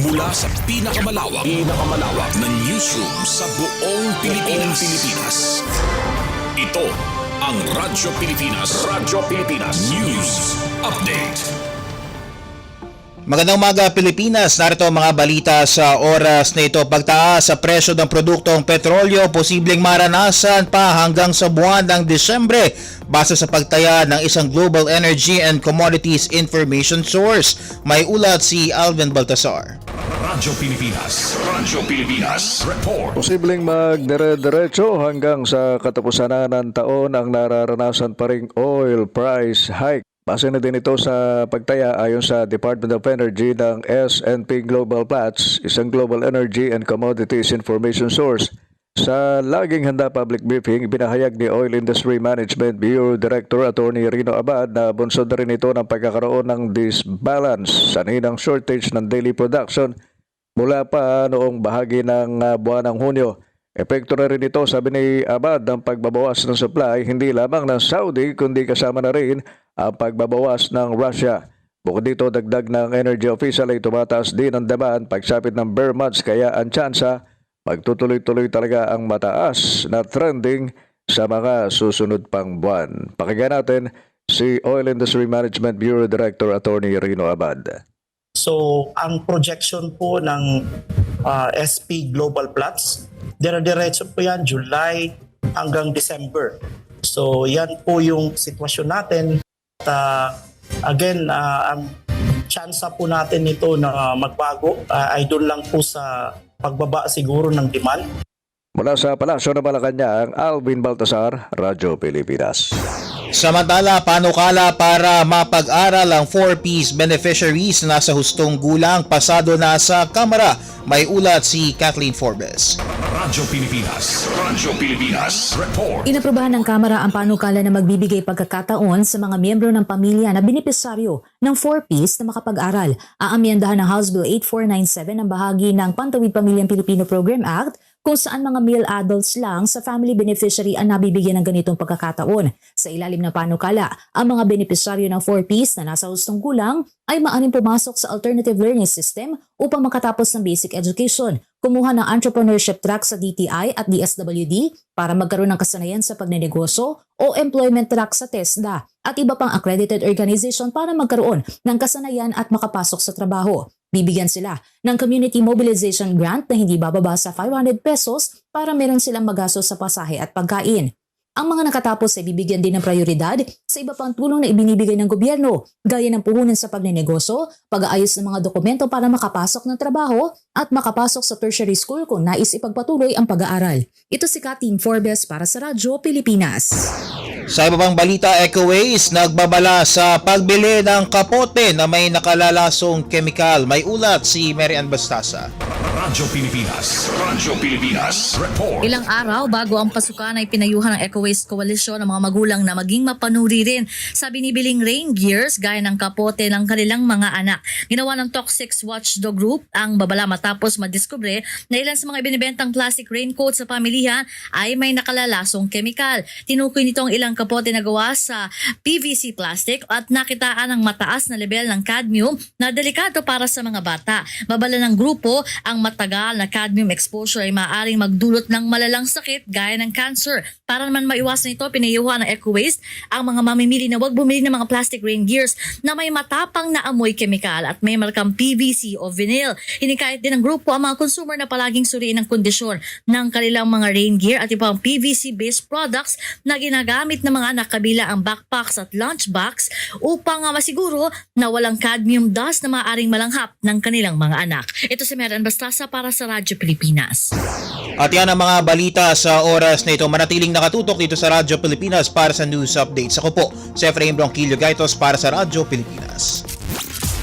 Mula sa pinakamalawak, pinakamalawak na newsroom sa buong Pilipinas. Pilipinas. Ito ang Radyo Pilipinas. Radyo Pilipinas. News Update. Magandang umaga Pilipinas, narito ang mga balita sa oras na ito. Pagtaas sa presyo ng produktong petrolyo, posibleng maranasan pa hanggang sa buwan ng Desyembre base sa pagtaya ng isang Global Energy and Commodities Information Source. May ulat si Alvin Baltasar. Radyo Pilipinas. Radyo Pilipinas. Report. Posibleng magdire-diretso hanggang sa katapusan na ng taon ang nararanasan pa ring oil price hike. Base na din ito sa pagtaya ayon sa Department of Energy ng S&P Global Platts, isang global energy and commodities information source. Sa laging handa public briefing, binahayag ni Oil Industry Management Bureau Director Attorney Rino Abad na bunsod na rin ito ng pagkakaroon ng disbalance sa ninang shortage ng daily production mula pa noong bahagi ng ah, buwan ng Hunyo. Epekto na rin ito, sabi ni Abad, ng pagbabawas ng supply hindi lamang ng Saudi kundi kasama na rin ang pagbabawas ng Russia. Bukod dito, dagdag ng energy official ay tumataas din ang demand pagsapit ng bear months kaya ang tsansa magtutuloy-tuloy talaga ang mataas na trending sa mga susunod pang buwan. Pakinggan natin si Oil Industry Management Bureau Director Attorney Rino Abad. So, ang projection po ng ah, SP Global Platts, dire-diretso po yan July hanggang December. So, yan po yung sitwasyon natin. At, ah, again, ah, ang tsansa po natin nito na magbago ah, ay doon lang po sa pagbaba siguro ng demand. Mula sa Palasyo ng Malacanang, Alvin Baltasar, Radyo Pilipinas. Samantala, panukala para mapag-aral ang 4Ps beneficiaries na nasa hustong gulang pasado na sa Kamara. May ulat si Kathleen Forbes. Radyo Pilipinas. Radyo Pilipinas. Report. Inaprubahan ng Kamara ang panukala na magbibigay pagkakataon sa mga miyembro ng pamilya na benepisaryo ng 4Ps na makapag-aral. Aamyendahan ng House Bill 8497 ang bahagi ng Pantawid Pamilyang Pilipino Program Act kung saan mga male adults lang sa family beneficiary ang nabibigyan ng ganitong pagkakataon. Sa ilalim ng panukala, ang mga benepisaryo ng 4Ps na nasa hustong gulang ay maaaring pumasok sa alternative learning system upang makatapos ng basic education, kumuha ng entrepreneurship track sa DTI at DSWD para magkaroon ng kasanayan sa pagnenegosyo o employment track sa TESDA at iba pang accredited organization para magkaroon ng kasanayan at makapasok sa trabaho. Bibigyan sila ng community mobilization grant na hindi bababa sa 500 pesos para meron silang magastos sa pasahe at pagkain. Ang mga nakatapos ay bibigyan din ng prioridad sa iba pang tulong na ibinibigay ng gobyerno, gaya ng puhunan sa pagnenegosyo, pag-aayos ng mga dokumento para makapasok ng trabaho, at makapasok sa tertiary school kung nais ipagpatuloy ang pag-aaral. Ito si Kathleen Forbes para sa Radyo Pilipinas. Sa iba pang balita, Ecoways nagbabala sa pagbili ng kapote na may nakalalasong kemikal. May ulat si Mary Ann Bastasa. Radyo Pilipinas. Radyo Pilipinas. Report. Ilang araw bago ang pasukan ay pinayuhan ng Eco Waste Coalition ng mga magulang na maging mapanuri rin sa binibiling rain gears gaya ng kapote ng kanilang mga anak. Ginawa ng Toxic Watchdog Group ang babala matapos madiskubre na ilan sa mga ibinibentang plastic raincoat sa pamilihan ay may nakalalasong kemikal. Tinukoy nito ang ilang kapote na gawa sa PVC plastic at nakitaan ng mataas na level ng cadmium na delikado para sa mga bata. Babala ng grupo ang matagal na cadmium exposure ay maaaring magdulot ng malalang sakit gaya ng cancer. Para naman maiwasan ito, pinayuhan ng Eco Waste ang mga mamimili na huwag bumili ng mga plastic rain gears na may matapang na amoy kemikal at may markang PVC o vinyl. Hinikayat din ng grupo ang mga consumer na palaging suriin ang kondisyon ng kanilang mga rain gear at ibang PVC-based products na ginagamit ng mga anak kabila ang backpacks at lunchbox upang uh, masiguro na walang cadmium dust na maaaring malanghap ng kanilang mga anak. Ito si Meran Bastasa para sa Radyo Pilipinas. At yan ang mga balita sa oras na ito. Manatiling nakatutok dito sa Radyo Pilipinas para sa news updates. Ako po, si Efraim Ronquillo Gaitos para sa Radyo Pilipinas.